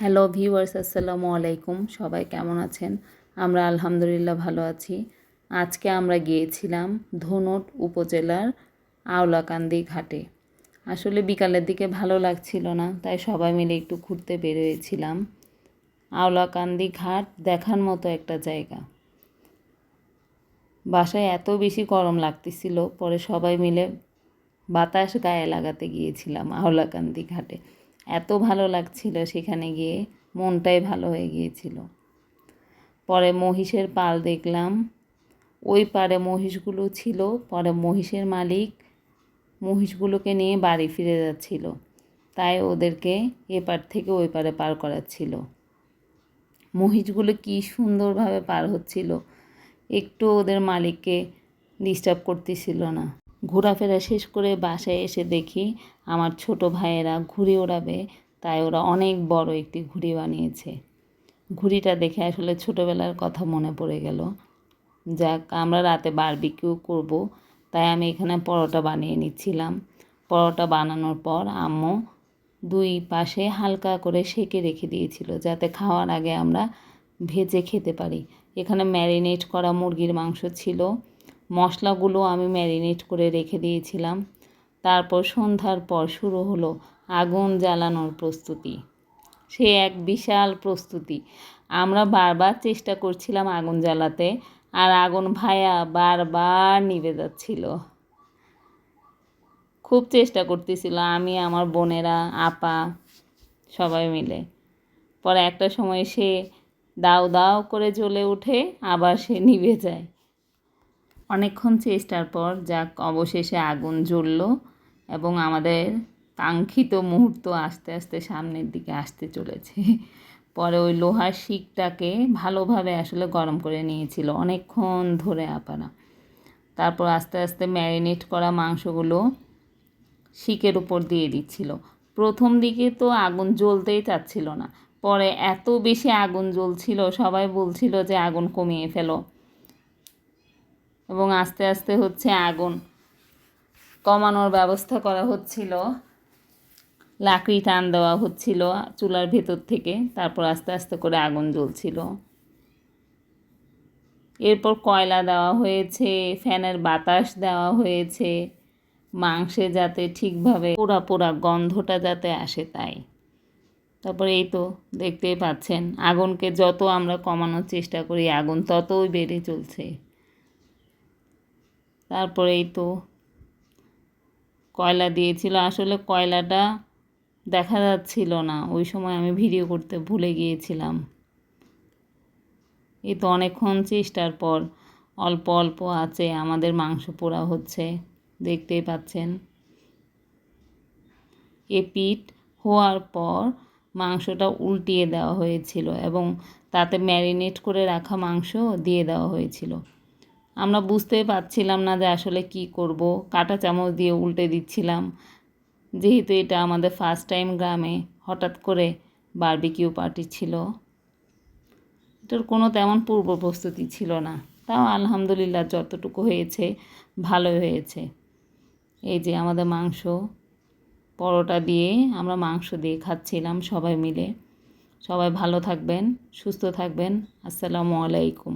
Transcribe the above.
Hello viewers আসসালামু আলাইকুম। সবাই কেমন আছেন? আমরা আলহামদুলিল্লাহ ভালো আছি। আজকে আমরা গিয়েছিলাম ধনুট উপজেলার আওলাকান্দি ঘাটে। আসলে বিকালের দিকে ভালো লাগছিল না, তাই সবাই মিলে একটু ঘুরতে বেরোয়েছিলাম। আওলাকান্দি ঘাট দেখার মতো একটা জায়গা। বাসায় এত বেশি গরম লাগতেছিল, পরে সবাই মিলে বাতাস গায়ে লাগাতে গিয়েছিলাম আওলাকান্দি ঘাটে। এত ভালো লাগছিল সেখানে গিয়ে, মনটাই ভালো হয়ে গিয়েছিল। পরে মহিষের পাল দেখলাম। ওই পারে মহিষগুলো ছিল, পরে মহিষের মালিক মহিষগুলোকে নিয়ে বাড়ি ফিরে যাচ্ছিল। তাই ওদেরকে এপার থেকে ওই পারে পার করাচ্ছিল। মহিষগুলো কি সুন্দরভাবে পার হচ্ছিল। একটু ওদের মালিককে ডিস্টার্ব করতেছিল না। ঘোরাফেরা শেষ করে বাসায় এসে দেখি আমার ছোট ভাইয়েরা ঘুড়ি ওড়াবে, তাই ওরা অনেক বড় একটি ঘুড়ি বানিয়েছে। ঘুড়িটা দেখে আসলে ছোটোবেলার কথা মনে পড়ে গেল। যাক, আমরা রাতে বারবিকিউ করব, তাই আমি এখানে পরোটা বানিয়ে নিচ্ছিলাম। পরোটা বানানোর পর আম্মু দুই পাশে হালকা করে সেকে রেখে দিয়েছিল, যাতে খাওয়ার আগে আমরা ভেজে খেতে পারি। এখানে ম্যারিনেট করা মুরগির মাংস ছিল মশলাগুলো আমি ম্যারিনেট করে রেখে দিয়েছিলাম। তারপর সন্ধ্যার পর শুরু হলো আগুন জ্বালানোর প্রস্তুতি। সে এক বিশাল প্রস্তুতি। আমরা বারবার চেষ্টা করছিলাম আগুন জ্বালাতে, আর আগুন ভায়া বারবার নিভে যাচ্ছিল। খুব চেষ্টা করতেছিল আমি, আমার বোনেরা, আপা, সবাই মিলে। পরে একটা সময় সে দাও দাও করে জ্বলে উঠে আবার সে নিভে যায়। অনেকক্ষণ চেষ্টার পর যাক, অবশেষে আগুন জ্বলল এবং আমাদের কাঙ্ক্ষিত মুহূর্ত আস্তে আস্তে সামনের দিকে আসতে চলেছে। পরে ওই লোহার শিকটাকে ভালোভাবে আসলে গরম করে নিয়েছিল অনেকক্ষণ ধরে আপারা তারপর আস্তে আস্তে ম্যারিনেট করা মাংসগুলো শিকের উপর দিয়ে দিচ্ছিল। প্রথম দিকে তো আগুন জ্বলতেই চাচ্ছিল না। পরে এত বেশি আগুন জ্বলছিল, সবাই বলছিল যে আগুন কমিয়ে ফেলো। এবং আস্তে আস্তে হচ্ছে আগুন। কমানোর ব্যবস্থা করা হচ্ছিল। লাকড়ি টান দেওয়া হচ্ছিল চুলার ভেতর থেকে, তারপর আস্তে আস্তে করে আগুন জ্বলছিল। এরপর কয়লা দেওয়া হয়েছে, ফ্যানের বাতাস দেওয়া হয়েছে, মাংসে যাতে ঠিকভাবে পোড়া পোড়া গন্ধটা যাতে আসে তাই। তারপরে এই তো দেখতেই পাচ্ছেন, আগুনকে যত আমরা কমানোর চেষ্টা করি, আগুন ততই বেড়ে চলছে। তারপরেই তো কয়লা দিয়েছিল। আসলে কয়লাটা দেখা যাচ্ছিল না। ওই সময় আমি ভিডিও করতে ভুলে গিয়েছিলাম। এই তো অনেকক্ষণ চেষ্টার পর অল্প অল্প আছে আমাদের মাংস পোড়া হচ্ছে, দেখতেই পাচ্ছেন। এ পিঠ হওয়ার পর মাংসটা উল্টিয়ে দেওয়া হয়েছিল এবং তাতে ম্যারিনেট করে রাখা মাংস দিয়ে দেওয়া হয়েছিল। আমরা বুঝতেই পারছিলাম না যে আসলে কি করব। কাটা চামচ দিয়ে উল্টে দিচ্ছিলাম। যেহেতু এটা আমাদের ফার্স্ট টাইম গ্রামে, হঠাৎ করে বারবিকিউ পার্টি ছিল। এটার কোনো তেমন পূর্ব প্রস্তুতি ছিল না। তাও আলহামদুলিল্লাহ যতটুকু হয়েছে ভালোই হয়েছে। এই যে আমাদের মাংস, পরোটা দিয়ে আমরা মাংস দিয়ে খাচ্ছিলাম সবাই মিলে। সবাই ভালো থাকবেন, সুস্থ থাকবেন। আসসালামু আলাইকুম।